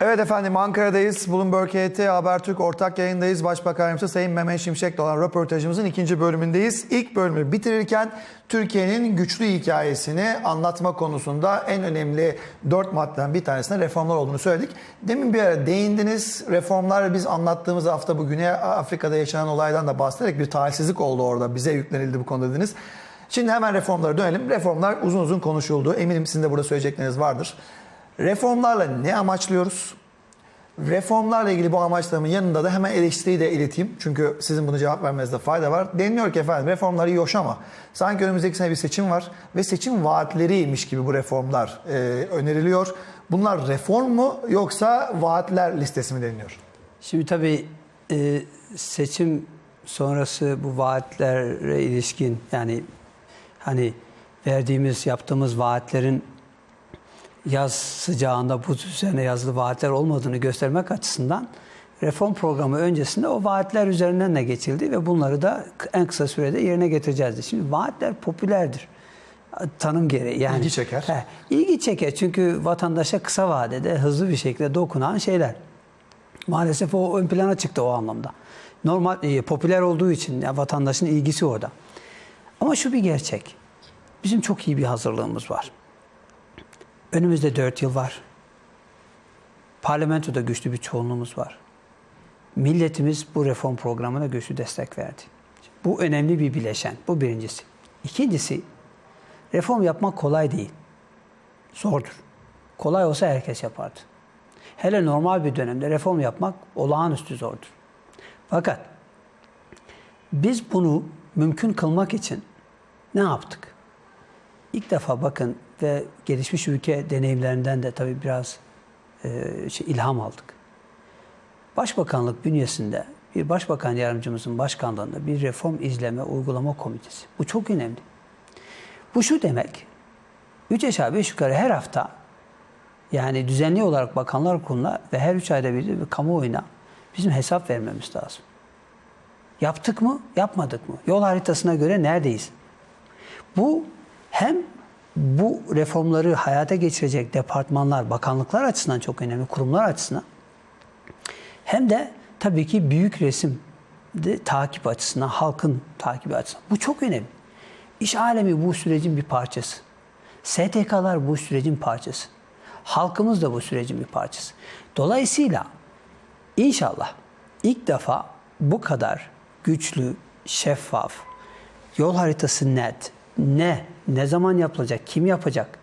Evet efendim Ankara'dayız. Bloomberg HT Habertürk ortak yayındayız. Başbakan Yardımcısı Sayın Mehmet Şimşek'le olan röportajımızın ikinci bölümündeyiz. İlk bölümü bitirirken Türkiye'nin güçlü hikayesini anlatma konusunda en önemli dört maddeden bir tanesinde reformlar olduğunu söyledik. Demin bir ara değindiniz. Reformlar biz anlattığımız hafta bu Güney Afrika'da yaşanan olaydan da bahsederek bir talihsizlik oldu orada. Bize yüklenildi bu konuda dediniz. Şimdi hemen reformlara dönelim. Reformlar uzun uzun konuşuldu. Eminim sizin de burada söyleyecekleriniz vardır. Reformlarla ne amaçlıyoruz? Reformlarla ilgili bu amaçlarımın yanında da hemen eleştiriyi de ileteyim. Çünkü sizin bunu cevap vermenizde fayda var. Deniliyor ki efendim reformlar iyi hoş ama sanki önümüzdeki sene bir seçim var ve seçim vaatleriymiş gibi bu reformlar e, öneriliyor. Bunlar reform mu yoksa vaatler listesi mi deniliyor? Şimdi tabii e, seçim sonrası bu vaatlere ilişkin yani hani verdiğimiz yaptığımız vaatlerin yaz sıcağında bu üzerine yazılı vaatler olmadığını göstermek açısından reform programı öncesinde o vaatler üzerinden de geçildi ve bunları da en kısa sürede yerine getireceğiz. Şimdi vaatler popülerdir. Tanım gereği. Yani, İlgi çeker. He, ilgi çeker çünkü vatandaşa kısa vadede hızlı bir şekilde dokunan şeyler. Maalesef o ön plana çıktı o anlamda. Normal e, popüler olduğu için ya vatandaşın ilgisi orada. Ama şu bir gerçek. Bizim çok iyi bir hazırlığımız var. Önümüzde 4 yıl var. Parlamentoda güçlü bir çoğunluğumuz var. Milletimiz bu reform programına güçlü destek verdi. Bu önemli bir bileşen. Bu birincisi. İkincisi, reform yapmak kolay değil. Zordur. Kolay olsa herkes yapardı. Hele normal bir dönemde reform yapmak olağanüstü zordur. Fakat biz bunu mümkün kılmak için ne yaptık? İlk defa bakın ve gelişmiş ülke deneyimlerinden de tabii biraz e, şey, ilham aldık. Başbakanlık bünyesinde bir başbakan yardımcımızın başkanlığında bir reform izleme uygulama komitesi. Bu çok önemli. Bu şu demek, 3 aşağı 5 yukarı her hafta yani düzenli olarak bakanlar kuruluna ve her 3 ayda bir bir kamuoyuna bizim hesap vermemiz lazım. Yaptık mı, yapmadık mı? Yol haritasına göre neredeyiz? Bu hem bu reformları hayata geçirecek departmanlar, bakanlıklar açısından çok önemli, kurumlar açısından hem de tabii ki büyük resim de takip açısından, halkın takibi açısından. Bu çok önemli. İş alemi bu sürecin bir parçası. STK'lar bu sürecin parçası. Halkımız da bu sürecin bir parçası. Dolayısıyla inşallah ilk defa bu kadar güçlü, şeffaf, yol haritası net, ne, ne zaman yapılacak, kim yapacak?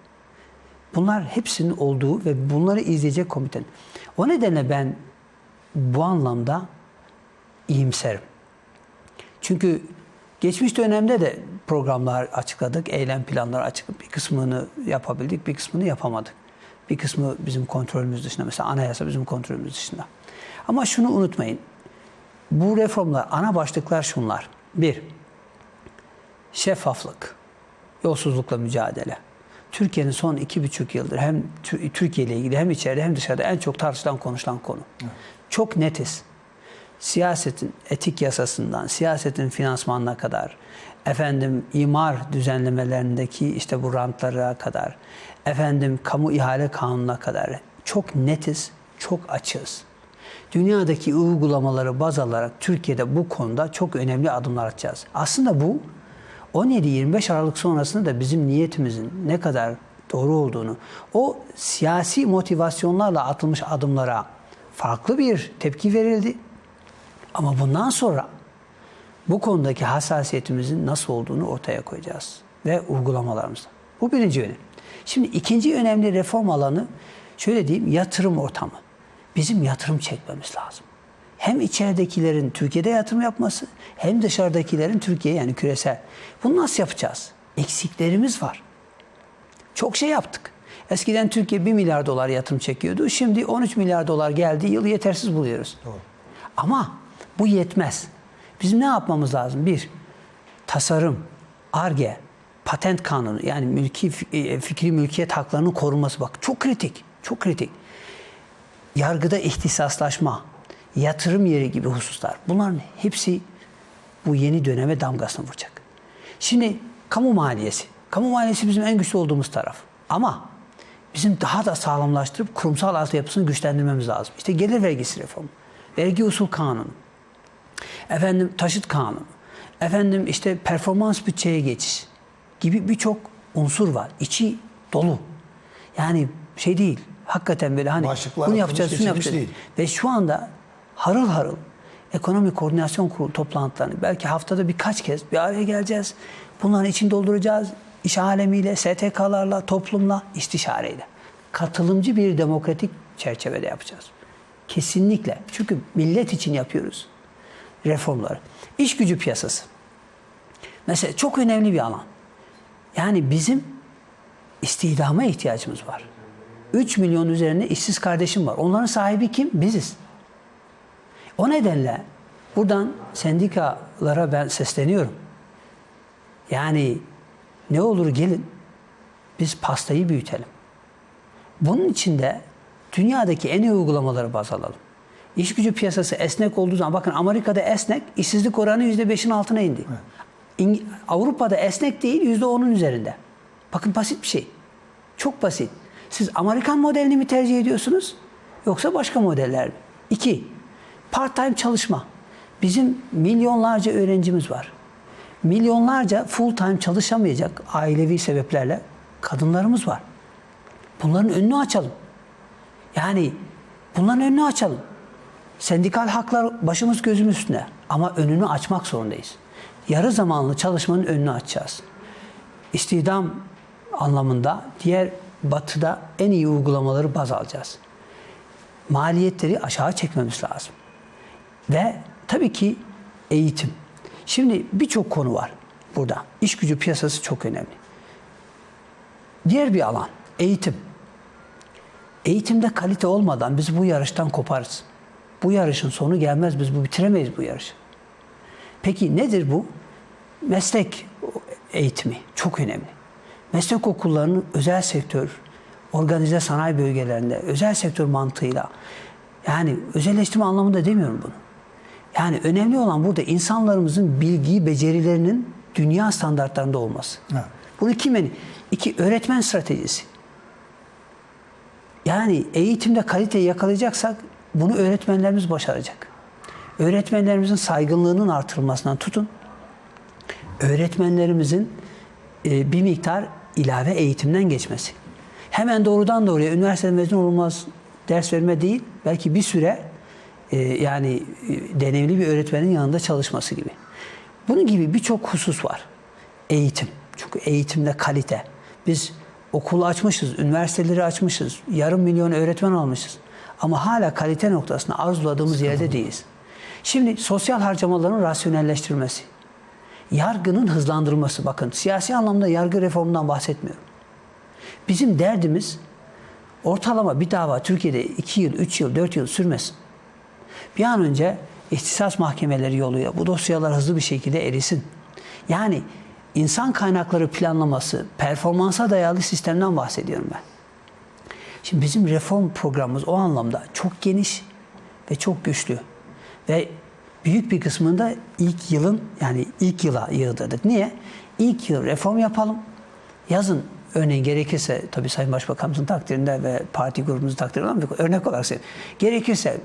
Bunlar hepsinin olduğu ve bunları izleyecek komitenin. O nedenle ben bu anlamda iyimserim. Çünkü geçmiş dönemde de programlar açıkladık, eylem planları açıkladık. Bir kısmını yapabildik, bir kısmını yapamadık. Bir kısmı bizim kontrolümüz dışında. Mesela anayasa bizim kontrolümüz dışında. Ama şunu unutmayın. Bu reformlar, ana başlıklar şunlar. Bir, şeffaflık, yolsuzlukla mücadele. Türkiye'nin son iki buçuk yıldır hem Türkiye ile ilgili hem içeride hem dışarıda en çok tartışılan konuşulan konu. Evet. Çok netiz. Siyasetin etik yasasından, siyasetin finansmanına kadar, efendim imar düzenlemelerindeki işte bu rantlara kadar, efendim kamu ihale kanununa kadar çok netiz, çok açığız. Dünyadaki uygulamaları baz alarak Türkiye'de bu konuda çok önemli adımlar atacağız. Aslında bu 17-25 Aralık sonrasında da bizim niyetimizin ne kadar doğru olduğunu, o siyasi motivasyonlarla atılmış adımlara farklı bir tepki verildi. Ama bundan sonra bu konudaki hassasiyetimizin nasıl olduğunu ortaya koyacağız ve uygulamalarımızda. Bu birinci yönü. Şimdi ikinci önemli reform alanı şöyle diyeyim yatırım ortamı. Bizim yatırım çekmemiz lazım. Hem içeridekilerin Türkiye'de yatırım yapması hem dışarıdakilerin Türkiye yani küresel. Bunu nasıl yapacağız? Eksiklerimiz var. Çok şey yaptık. Eskiden Türkiye 1 milyar dolar yatırım çekiyordu. Şimdi 13 milyar dolar geldi. Yıl yetersiz buluyoruz. Doğru. Ama bu yetmez. Bizim ne yapmamız lazım? Bir, tasarım, ARGE, patent kanunu yani mülki fikri mülkiyet haklarının korunması bak çok kritik. Çok kritik. Yargıda ihtisaslaşma, yatırım yeri gibi hususlar. Bunların hepsi bu yeni döneme damgasını vuracak. Şimdi kamu maliyesi. Kamu maliyesi bizim en güçlü olduğumuz taraf. Ama bizim daha da sağlamlaştırıp kurumsal altyapısını güçlendirmemiz lazım. İşte gelir vergisi reformu, vergi usul kanunu, efendim taşıt kanunu, efendim işte performans bütçeye geçiş gibi birçok unsur var. İçi dolu. Yani şey değil. Hakikaten böyle hani Başlıklar bunu yapacağız, şunu yapacağız. değil. Ve şu anda harıl harıl ekonomi koordinasyon kurulu toplantılarını belki haftada birkaç kez bir araya geleceğiz. Bunların için dolduracağız. İş alemiyle, STK'larla, toplumla, istişareyle. Katılımcı bir demokratik çerçevede yapacağız. Kesinlikle. Çünkü millet için yapıyoruz reformları. İş gücü piyasası. Mesela çok önemli bir alan. Yani bizim istihdama ihtiyacımız var. 3 milyon üzerinde işsiz kardeşim var. Onların sahibi kim? Biziz. O nedenle buradan sendikalara ben sesleniyorum. Yani ne olur gelin biz pastayı büyütelim. Bunun için de dünyadaki en iyi uygulamaları baz alalım. İş gücü piyasası esnek olduğu zaman bakın Amerika'da esnek işsizlik oranı %5'in altına indi. İng- Avrupa'da esnek değil %10'un üzerinde. Bakın basit bir şey. Çok basit. Siz Amerikan modelini mi tercih ediyorsunuz yoksa başka modeller mi? İki, part-time çalışma. Bizim milyonlarca öğrencimiz var. Milyonlarca full-time çalışamayacak ailevi sebeplerle kadınlarımız var. Bunların önünü açalım. Yani bunların önünü açalım. Sendikal haklar başımız gözümüz üstünde ama önünü açmak zorundayız. Yarı zamanlı çalışmanın önünü açacağız. İstihdam anlamında diğer batıda en iyi uygulamaları baz alacağız. Maliyetleri aşağı çekmemiz lazım. Ve tabii ki eğitim. Şimdi birçok konu var burada. İş gücü piyasası çok önemli. Diğer bir alan eğitim. Eğitimde kalite olmadan biz bu yarıştan koparız. Bu yarışın sonu gelmez. Biz bu bitiremeyiz bu yarışı. Peki nedir bu? Meslek eğitimi çok önemli. Meslek okullarının özel sektör, organize sanayi bölgelerinde, özel sektör mantığıyla yani özelleştirme anlamında demiyorum bunu. Yani önemli olan burada insanlarımızın bilgi, becerilerinin dünya standartlarında olması. Evet. Bunu kimin? İki, öğretmen stratejisi. Yani eğitimde kaliteyi yakalayacaksak bunu öğretmenlerimiz başaracak. Öğretmenlerimizin saygınlığının artırılmasından tutun, öğretmenlerimizin e, bir miktar ilave eğitimden geçmesi. Hemen doğrudan doğruya üniversite mezun olmaz ders verme değil, belki bir süre yani e, deneyimli bir öğretmenin yanında çalışması gibi. Bunun gibi birçok husus var. Eğitim. Çünkü eğitimde kalite. Biz okulu açmışız, üniversiteleri açmışız, yarım milyon öğretmen almışız. Ama hala kalite noktasında arzuladığımız yerde değiliz. Şimdi sosyal harcamaların rasyonelleştirilmesi. Yargının hızlandırılması. Bakın siyasi anlamda yargı reformundan bahsetmiyorum. Bizim derdimiz ortalama bir dava Türkiye'de 2 yıl, 3 yıl, 4 yıl sürmesin. Bir an önce ihtisas mahkemeleri yoluyla bu dosyalar hızlı bir şekilde erisin. Yani insan kaynakları planlaması, performansa dayalı sistemden bahsediyorum ben. Şimdi bizim reform programımız o anlamda çok geniş ve çok güçlü. Ve büyük bir kısmında ilk yılın yani ilk yıla yığdırdık. Niye? İlk yıl reform yapalım. Yazın örneğin gerekirse tabii Sayın Başbakanımızın takdirinde ve parti grubumuzun takdirinde örnek olarak söyleyeyim. Gerekirse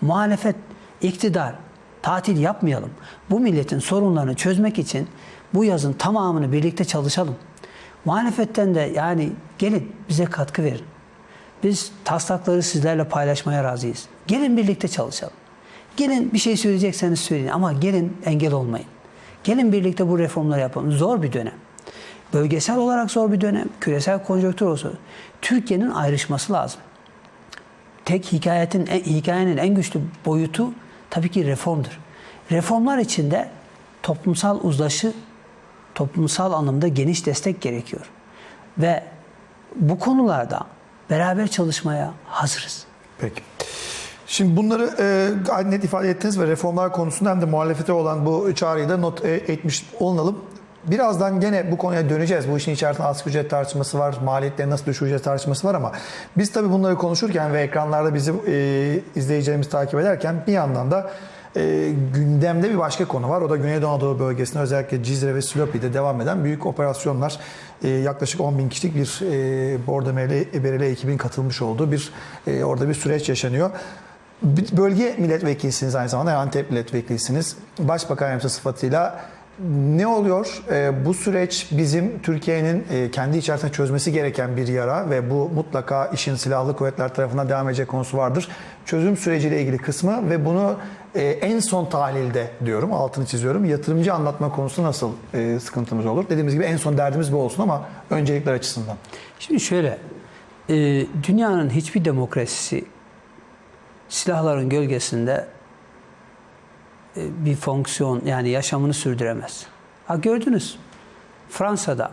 muhalefet, iktidar tatil yapmayalım. Bu milletin sorunlarını çözmek için bu yazın tamamını birlikte çalışalım. Muhalefetten de yani gelin bize katkı verin. Biz taslakları sizlerle paylaşmaya razıyız. Gelin birlikte çalışalım. Gelin bir şey söyleyecekseniz söyleyin ama gelin engel olmayın. Gelin birlikte bu reformları yapalım. Zor bir dönem. Bölgesel olarak zor bir dönem. Küresel konjonktür olsa Türkiye'nin ayrışması lazım. Tek hikayetin, en- hikayenin en güçlü boyutu tabii ki reformdur. Reformlar içinde toplumsal uzlaşı, toplumsal anlamda geniş destek gerekiyor. Ve bu konularda beraber çalışmaya hazırız. Peki. Şimdi bunları e, net ifade ettiniz ve reformlar konusunda hem de muhalefete olan bu çağrıyı da not e, etmiş olunalım. Birazdan gene bu konuya döneceğiz. Bu işin içerisinde asgari ücret tartışması var, maliyetleri nasıl düşüreceğiz tartışması var ama biz tabii bunları konuşurken ve ekranlarda bizi e, izleyicilerimiz takip ederken bir yandan da e, gündemde bir başka konu var. O da Güneydoğu Anadolu bölgesinde özellikle Cizre ve Silopi'de devam eden büyük operasyonlar. E, yaklaşık 10 bin kişilik bir e, Bordo Bereli, ekibin katılmış olduğu bir e, orada bir süreç yaşanıyor. Bölge milletvekilisiniz aynı zamanda Antep milletvekilisiniz. Başbakan yardımcısı sıfatıyla ne oluyor? E, bu süreç bizim Türkiye'nin e, kendi içerisinde çözmesi gereken bir yara ve bu mutlaka işin silahlı kuvvetler tarafından devam edecek konusu vardır. Çözüm süreciyle ilgili kısmı ve bunu e, en son tahlilde diyorum, altını çiziyorum. Yatırımcı anlatma konusu nasıl e, sıkıntımız olur? Dediğimiz gibi en son derdimiz bu olsun ama öncelikler açısından. Şimdi şöyle, e, dünyanın hiçbir demokrasisi silahların gölgesinde bir fonksiyon yani yaşamını sürdüremez. Ha gördünüz Fransa'da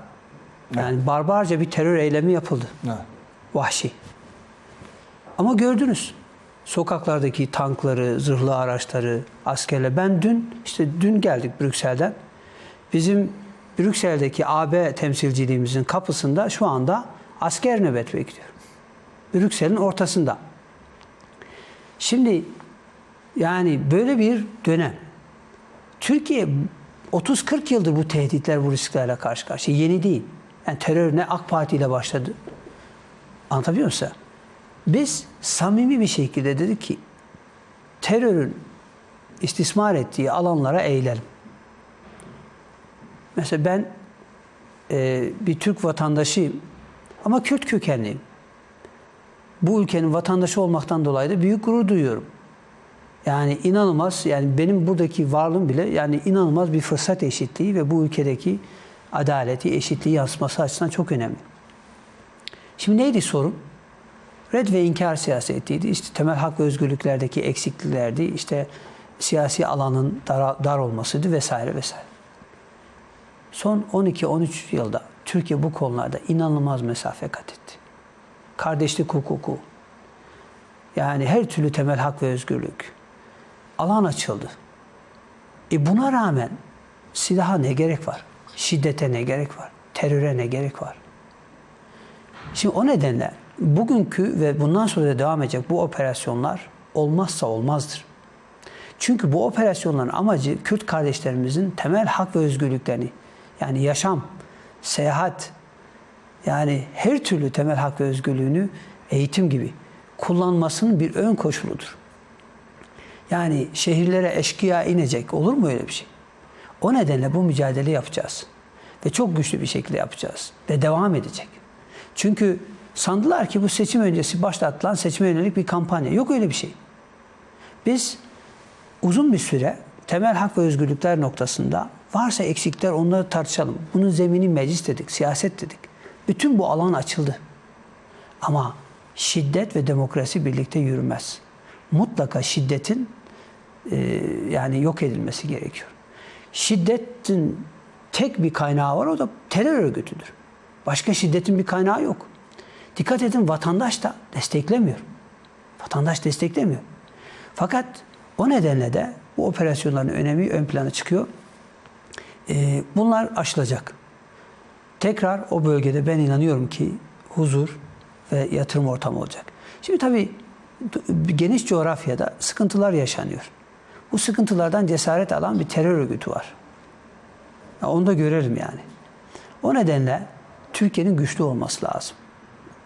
yani barbarca bir terör eylemi yapıldı. Evet. Vahşi. Ama gördünüz sokaklardaki tankları, zırhlı araçları, askerler. Ben dün işte dün geldik Brüksel'den. Bizim Brüksel'deki AB temsilciliğimizin kapısında şu anda asker nöbet bekliyor. Brüksel'in ortasında. Şimdi yani böyle bir dönem. Türkiye 30-40 yıldır bu tehditler, bu risklerle karşı karşıya. Yeni değil. Yani terör ne AK Parti ile başladı. Anlatabiliyor musun? Biz samimi bir şekilde dedik ki terörün istismar ettiği alanlara eğilelim. Mesela ben e, bir Türk vatandaşıyım ama Kürt kökenliyim. Bu ülkenin vatandaşı olmaktan dolayı da büyük gurur duyuyorum. Yani inanılmaz yani benim buradaki varlığım bile yani inanılmaz bir fırsat eşitliği ve bu ülkedeki adaleti, eşitliği yansıması açısından çok önemli. Şimdi neydi sorun? Red ve inkar siyasetiydi. İşte temel hak ve özgürlüklerdeki eksikliklerdi. İşte siyasi alanın dar, dar olmasıydı vesaire vesaire. Son 12-13 yılda Türkiye bu konularda inanılmaz mesafe kat etti. Kardeşlik hukuku, yani her türlü temel hak ve özgürlük, alan açıldı. E buna rağmen silaha ne gerek var? Şiddete ne gerek var? Teröre ne gerek var? Şimdi o nedenle bugünkü ve bundan sonra da devam edecek bu operasyonlar olmazsa olmazdır. Çünkü bu operasyonların amacı Kürt kardeşlerimizin temel hak ve özgürlüklerini yani yaşam, seyahat yani her türlü temel hak ve özgürlüğünü eğitim gibi kullanmasının bir ön koşuludur. Yani şehirlere eşkıya inecek olur mu öyle bir şey? O nedenle bu mücadele yapacağız. Ve çok güçlü bir şekilde yapacağız. Ve devam edecek. Çünkü sandılar ki bu seçim öncesi başlatılan seçime yönelik bir kampanya. Yok öyle bir şey. Biz uzun bir süre temel hak ve özgürlükler noktasında varsa eksikler onları tartışalım. Bunun zemini meclis dedik, siyaset dedik. Bütün bu alan açıldı. Ama şiddet ve demokrasi birlikte yürümez. Mutlaka şiddetin e, yani yok edilmesi gerekiyor. Şiddetin tek bir kaynağı var o da terör örgütüdür. Başka şiddetin bir kaynağı yok. Dikkat edin vatandaş da desteklemiyor. Vatandaş desteklemiyor. Fakat o nedenle de bu operasyonların önemi ön plana çıkıyor. E, bunlar aşılacak. Tekrar o bölgede ben inanıyorum ki huzur ve yatırım ortamı olacak. Şimdi tabii geniş coğrafyada sıkıntılar yaşanıyor. Bu sıkıntılardan cesaret alan bir terör örgütü var. Onu da görelim yani. O nedenle Türkiye'nin güçlü olması lazım.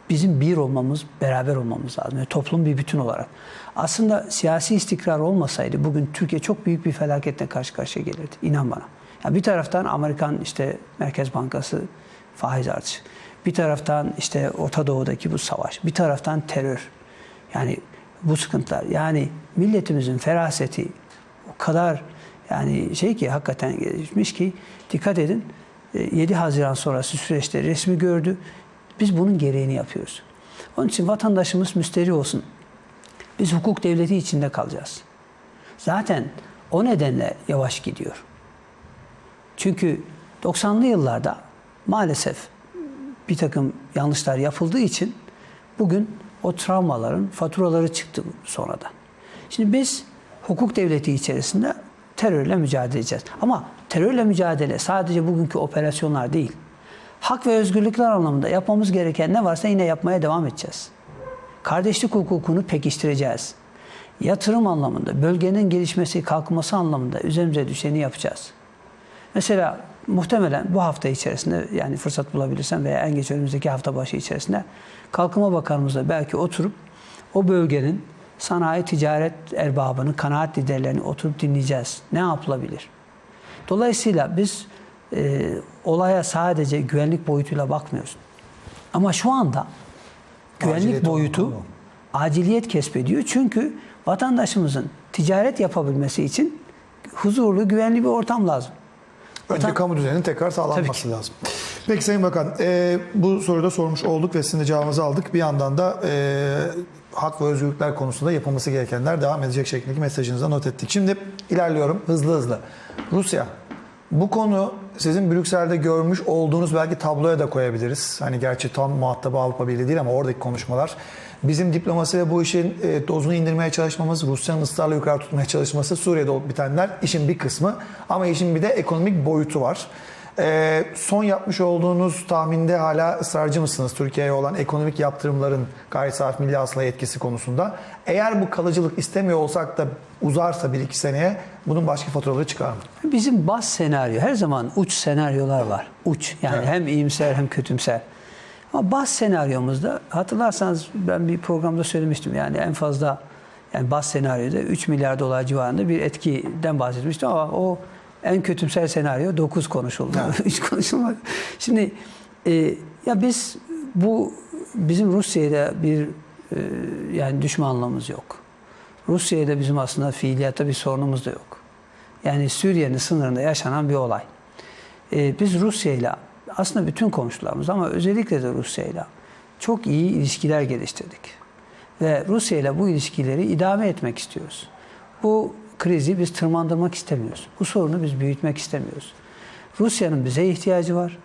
Bizim bir olmamız, beraber olmamız lazım. Yani toplum bir bütün olarak. Aslında siyasi istikrar olmasaydı bugün Türkiye çok büyük bir felaketle karşı karşıya gelirdi. İnan bana. Yani bir taraftan Amerikan işte Merkez Bankası faiz artışı. Bir taraftan işte Orta Doğu'daki bu savaş. Bir taraftan terör. Yani bu sıkıntılar. Yani milletimizin feraseti o kadar yani şey ki hakikaten gelişmiş ki dikkat edin 7 Haziran sonrası süreçte resmi gördü. Biz bunun gereğini yapıyoruz. Onun için vatandaşımız müsteri olsun. Biz hukuk devleti içinde kalacağız. Zaten o nedenle yavaş gidiyor. Çünkü 90'lı yıllarda maalesef bir takım yanlışlar yapıldığı için bugün o travmaların faturaları çıktı sonradan. Şimdi biz hukuk devleti içerisinde terörle mücadele edeceğiz. Ama terörle mücadele sadece bugünkü operasyonlar değil. Hak ve özgürlükler anlamında yapmamız gereken ne varsa yine yapmaya devam edeceğiz. Kardeşlik hukukunu pekiştireceğiz. yatırım anlamında, bölgenin gelişmesi, kalkması anlamında üzerimize düşeni yapacağız. Mesela muhtemelen bu hafta içerisinde yani fırsat bulabilirsem veya en geç önümüzdeki hafta başı içerisinde Kalkınma Bakanımızla belki oturup o bölgenin sanayi ticaret erbabını, kanaat liderlerini oturup dinleyeceğiz. Ne yapılabilir? Dolayısıyla biz e, olaya sadece güvenlik boyutuyla bakmıyoruz. Ama şu anda güvenlik Aciliyet boyutu konu o. aciliyet kesbediyor. Çünkü vatandaşımızın ticaret yapabilmesi için huzurlu, güvenli bir ortam lazım. Önce kamu düzeninin tekrar sağlanması lazım. Peki Sayın Bakan, e, bu soruyu da sormuş olduk ve sizin de cevabınızı aldık. Bir yandan da e, hak ve özgürlükler konusunda yapılması gerekenler devam edecek şeklindeki mesajınıza not ettik. Şimdi ilerliyorum hızlı hızlı. Rusya, bu konu sizin Brüksel'de görmüş olduğunuz belki tabloya da koyabiliriz. Hani gerçi tam muhatabı Avrupa Birliği değil ama oradaki konuşmalar. Bizim diplomasi ve bu işin e, dozunu indirmeye çalışmamız, Rusya'nın ısrarla yukarı tutmaya çalışması, Suriye'de olup bitenler işin bir kısmı. Ama işin bir de ekonomik boyutu var. E, son yapmış olduğunuz tahminde hala ısrarcı mısınız Türkiye'ye olan ekonomik yaptırımların gayri safi milli hasılaya etkisi konusunda? Eğer bu kalıcılık istemiyor olsak da uzarsa bir iki seneye bunun başka faturaları çıkar mı? Bizim baz senaryo, her zaman uç senaryolar var. Uç yani Evet. hem iyimser hem kötümser. Ama baz senaryomuzda hatırlarsanız ben bir programda söylemiştim yani en fazla yani baz senaryoda 3 milyar dolar civarında bir etkiden bahsetmiştim ama o en kötümser senaryo 9 konuşuldu. Evet. 3 konuşulmadı. Şimdi e, ya biz bu bizim Rusya'da bir e, yani düşmanlığımız yok. Rusya'da bizim aslında fiiliyatta bir sorunumuz da yok. Yani Suriye'nin sınırında yaşanan bir olay. Ee, biz Rusya'yla aslında bütün komşularımız ama özellikle de Rusya'yla çok iyi ilişkiler geliştirdik. Ve Rusya'yla bu ilişkileri idame etmek istiyoruz. Bu krizi biz tırmandırmak istemiyoruz. Bu sorunu biz büyütmek istemiyoruz. Rusya'nın bize ihtiyacı var.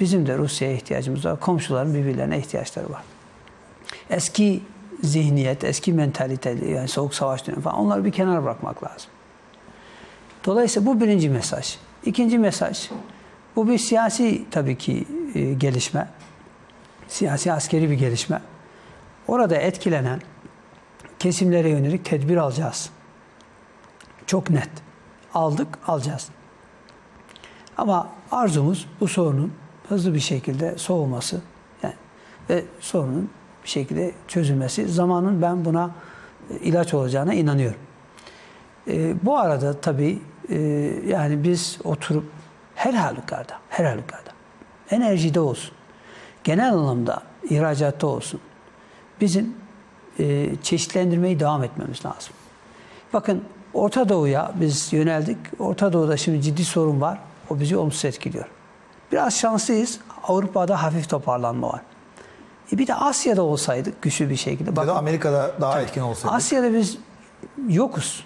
Bizim de Rusya'ya ihtiyacımız var. Komşuların birbirlerine ihtiyaçları var eski zihniyet, eski mentalite yani soğuk savaş dönemi falan onları bir kenara bırakmak lazım. Dolayısıyla bu birinci mesaj. İkinci mesaj, bu bir siyasi tabii ki e, gelişme. Siyasi askeri bir gelişme. Orada etkilenen kesimlere yönelik tedbir alacağız. Çok net. Aldık, alacağız. Ama arzumuz bu sorunun hızlı bir şekilde soğuması yani ve sorunun bir şekilde çözülmesi. Zamanın ben buna e, ilaç olacağına inanıyorum. E, bu arada tabii e, yani biz oturup her halükarda, her halükarda enerjide olsun, genel anlamda ihracatta olsun bizim e, çeşitlendirmeyi devam etmemiz lazım. Bakın Orta Doğu'ya biz yöneldik. Orta Doğu'da şimdi ciddi sorun var. O bizi olumsuz etkiliyor. Biraz şanslıyız. Avrupa'da hafif toparlanma var. E bir de Asya'da olsaydık güçlü bir şekilde. Ya Bakın, da Amerika'da daha etkin olsaydı. Asya'da biz yokuz.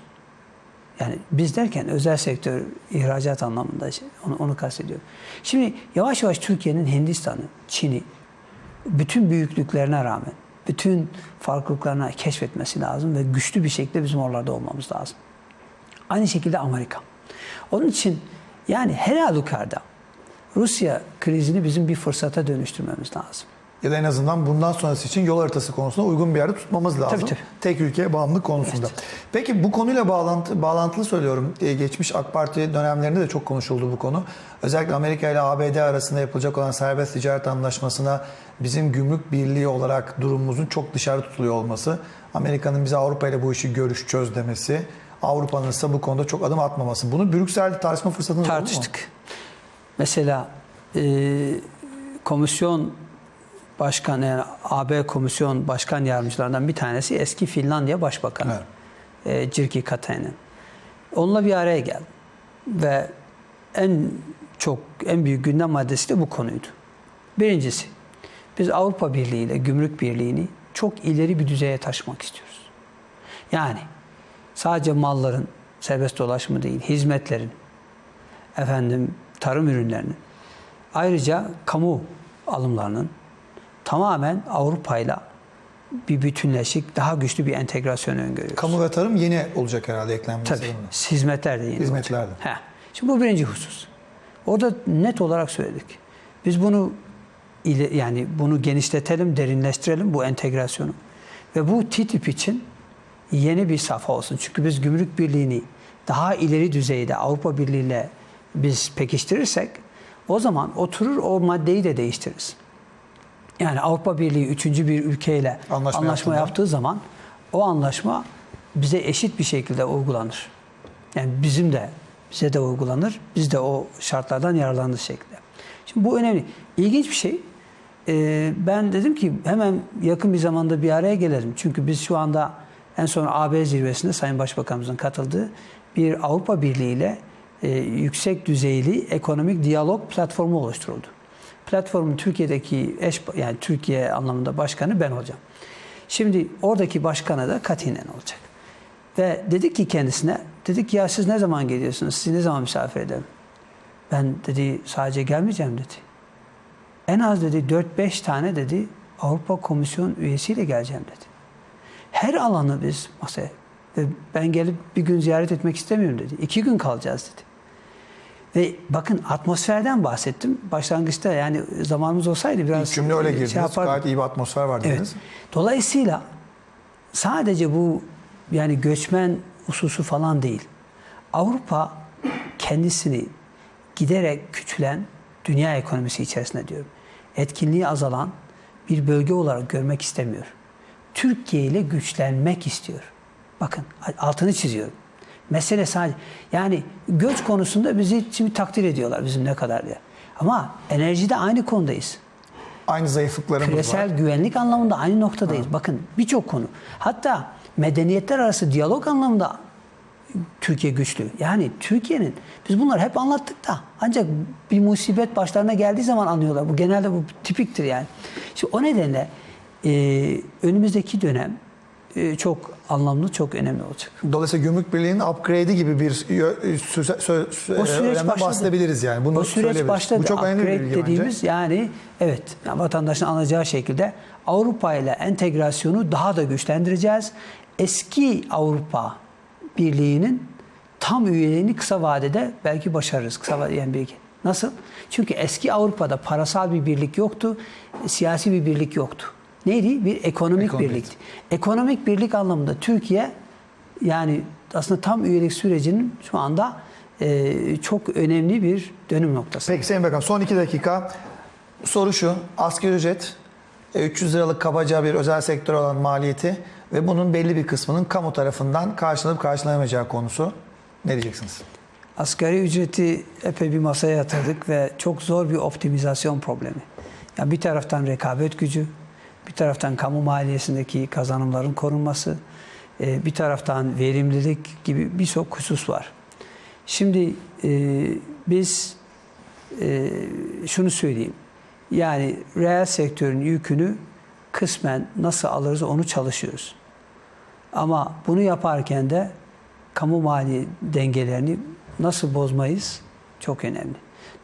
Yani biz derken özel sektör ihracat anlamında şey, onu, onu kastediyorum. Şimdi yavaş yavaş Türkiye'nin Hindistan'ı, Çin'i bütün büyüklüklerine rağmen bütün farklılıklarına keşfetmesi lazım ve güçlü bir şekilde bizim oralarda olmamız lazım. Aynı şekilde Amerika. Onun için yani her halükarda Rusya krizini bizim bir fırsata dönüştürmemiz lazım. Ya da en azından bundan sonrası için yol haritası konusunda uygun bir yerde tutmamız lazım. Tabii, tabii. Tek ülkeye bağımlılık konusunda. Peki bu konuyla bağlantı, bağlantılı söylüyorum. Ee, geçmiş AK Parti dönemlerinde de çok konuşuldu bu konu. Özellikle Amerika ile ABD arasında yapılacak olan serbest ticaret anlaşmasına bizim gümrük birliği olarak durumumuzun çok dışarı tutuluyor olması. Amerika'nın bize Avrupa ile bu işi görüş çöz demesi. Avrupa'nın ise bu konuda çok adım atmaması. Bunu Brüksel'de tartışma fırsatınız oldu mu? tartıştık. Mesela e, komisyon başkan yani AB komisyon başkan yardımcılarından bir tanesi eski Finlandiya Başbakanı. E, Jirki Katainen. Onunla bir araya geldim. Ve en çok en büyük gündem maddesi de bu konuydu. Birincisi biz Avrupa Birliği ile Gümrük Birliği'ni çok ileri bir düzeye taşımak istiyoruz. Yani sadece malların serbest dolaşımı değil, hizmetlerin, efendim tarım ürünlerinin, ayrıca kamu alımlarının tamamen Avrupa ile bir bütünleşik, daha güçlü bir entegrasyon öngörüyoruz. Kamu ve tarım yeni olacak herhalde eklenmesi. Tabii. Hizmetler de yeni Hizmetler de. He. Şimdi bu birinci husus. Orada net olarak söyledik. Biz bunu ile, yani bunu genişletelim, derinleştirelim bu entegrasyonu. Ve bu TTIP için yeni bir safha olsun. Çünkü biz gümrük birliğini daha ileri düzeyde Avrupa Birliği ile biz pekiştirirsek o zaman oturur o maddeyi de değiştiririz. Yani Avrupa Birliği üçüncü bir ülkeyle Anlaşma anlaşma, yaptığı zaman o anlaşma bize eşit bir şekilde uygulanır. Yani bizim de bize de uygulanır. Biz de o şartlardan yararlanır şekilde. Şimdi bu önemli. İlginç bir şey. Ee, ben dedim ki hemen yakın bir zamanda bir araya gelelim. Çünkü biz şu anda en son AB zirvesinde Sayın Başbakanımızın katıldığı bir Avrupa Birliği ile e, yüksek düzeyli ekonomik diyalog platformu oluşturuldu. Platformun Türkiye'deki eş yani Türkiye anlamında başkanı ben olacağım. Şimdi oradaki başkanı da Katinen olacak. Ve dedik ki kendisine, dedik ya siz ne zaman geliyorsunuz? Sizi ne zaman misafir edelim? Ben dedi sadece gelmeyeceğim dedi. En az dedi 4-5 tane dedi Avrupa Komisyon üyesiyle geleceğim dedi. Her alanı biz masaya ve ben gelip bir gün ziyaret etmek istemiyorum dedi. İki gün kalacağız dedi. Ve bakın atmosferden bahsettim. Başlangıçta yani zamanımız olsaydı biraz İlk cümle öyle e, girdiniz. yapardım. Gayet iyi bir atmosfer var dediniz. Evet. Dolayısıyla sadece bu yani göçmen hususu falan değil. Avrupa kendisini giderek küçülen dünya ekonomisi içerisinde diyorum. Etkinliği azalan bir bölge olarak görmek istemiyor. Türkiye ile güçlenmek istiyor. Bakın altını çiziyorum. Mesele sadece yani göç konusunda bizi şimdi takdir ediyorlar bizim ne kadar diye. Ama enerjide aynı konudayız. Aynı zayıflıklarımız var. Küresel güvenlik anlamında aynı noktadayız. Bakın birçok konu. Hatta medeniyetler arası diyalog anlamında Türkiye güçlü. Yani Türkiye'nin biz bunları hep anlattık da ancak bir musibet başlarına geldiği zaman anlıyorlar. Bu genelde bu tipiktir yani. Şimdi o nedenle e, önümüzdeki dönem çok anlamlı, çok önemli olacak. Dolayısıyla Gümrük Birliği'nin upgrade'i gibi bir sö- sö- O süreç başladı. bahsedebiliriz yani. Bunu o süreç başladı. Bu çok önemli bir Upgrade bilgi dediğimiz bence. yani evet yani vatandaşın anlayacağı şekilde Avrupa ile entegrasyonu daha da güçlendireceğiz. Eski Avrupa Birliği'nin tam üyeliğini kısa vadede belki başarırız. Kısa vadede yani belki. Nasıl? Çünkü eski Avrupa'da parasal bir birlik yoktu, siyasi bir birlik yoktu. Neydi? Bir ekonomik Ekonomik. birlikti. Ekonomik birlik anlamında Türkiye yani aslında tam üyelik sürecinin şu anda e, çok önemli bir dönüm noktası. Peki Sayın Bakan son iki dakika. Soru şu. Asgari ücret e, 300 liralık kabaca bir özel sektör olan maliyeti ve bunun belli bir kısmının kamu tarafından karşılanıp karşılanamayacağı konusu. Ne diyeceksiniz? Asgari ücreti epey bir masaya yatırdık ve çok zor bir optimizasyon problemi. Yani bir taraftan rekabet gücü, bir taraftan kamu maliyesindeki kazanımların korunması, e, bir taraftan verimlilik gibi birçok husus var. Şimdi e, biz e, şunu söyleyeyim. Yani reel sektörün yükünü kısmen nasıl alırız onu çalışıyoruz. Ama bunu yaparken de kamu mali dengelerini nasıl bozmayız çok önemli.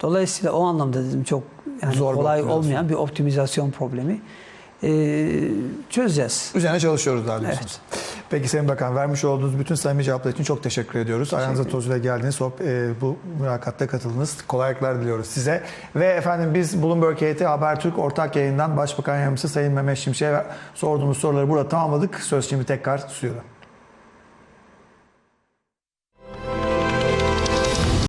Dolayısıyla o anlamda dedim çok yani Zor kolay olmayan bir optimizasyon problemi Ee, çözeceğiz. Üzerine çalışıyoruz daha diyorsunuz. Peki Sayın Bakan vermiş olduğunuz bütün samimi cevaplar için çok teşekkür ediyoruz. Ayağınıza ederim. tozuyla geldiniz. sohb- e, bu mülakatta katıldınız. Kolaylıklar diliyoruz size. Ve efendim biz Bloomberg HT Habertürk ortak yayından Başbakan Yardımcısı Sayın Mehmet Şimşek'e sorduğumuz soruları burada tamamladık. Söz şimdi tekrar stüdyoda.